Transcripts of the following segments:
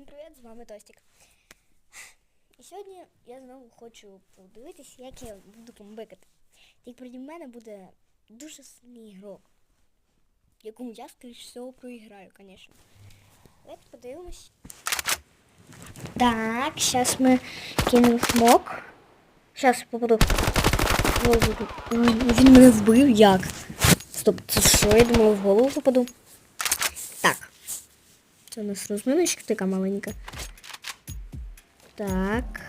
Всім привіт, з вами Тостік. І сьогодні я знову хочу подивитись, як я буду комбикати. Тільки проти мене буде дуже сильний ігрок, якому я, скоріш всього, проіграю, звісно. Давайте подивимось. Так, зараз ми кинемо смок. Зараз попаду. Він мене вбив як? Стоп, це що? Я думала в голову попаду. Це у нас розминочка така маленька. Так.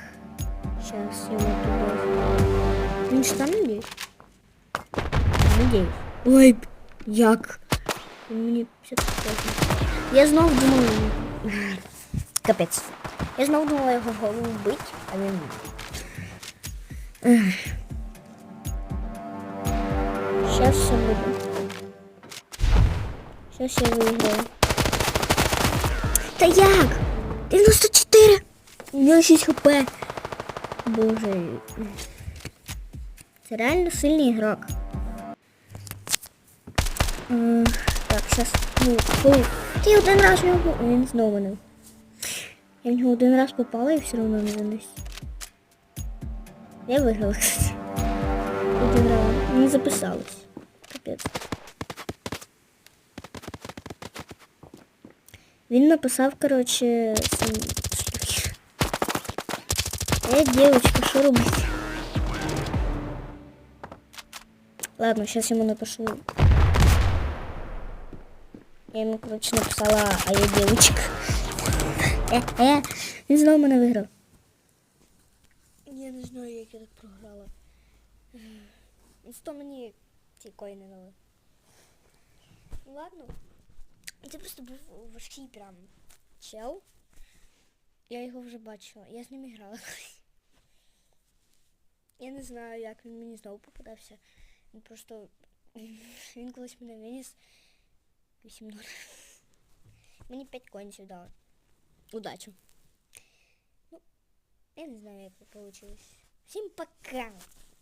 Сейчас я вот туда. Він ж там надіюсь? Надіюсь. Ой, як? Мені все Я знову думала. Капець. Я знову думала його голову вбити, а він. Сейчас все буде. Сейчас я виграю. Та як? 94! У нього 6 хп. Боже. Це реально сильний ігрок. Так, зараз. Ну, фу. Ти один раз в нього. Він знову не. Я в нього один раз попала і все одно не винес. Я виграла, кстати. Один раз. Не записалась. Капець. Він написав, короче, сам... Э, девочка, что робить? Ладно, сейчас ему напишу. Я ему, короче, написала, а я девочка. Э, э, він знову мене виграв. Я не знаю, як я так програла. Він сто мені ці коїни дали. Ну ладно. Це просто був важкий прям чел. Я його вже бачила. Я з ним грала. Я не знаю, як він мені знову попадався. Він просто. Він колись мене виніс 8 0 Мені 5 конців дали. Удачі. Ну, я не знаю, як вийшло. Всім пока!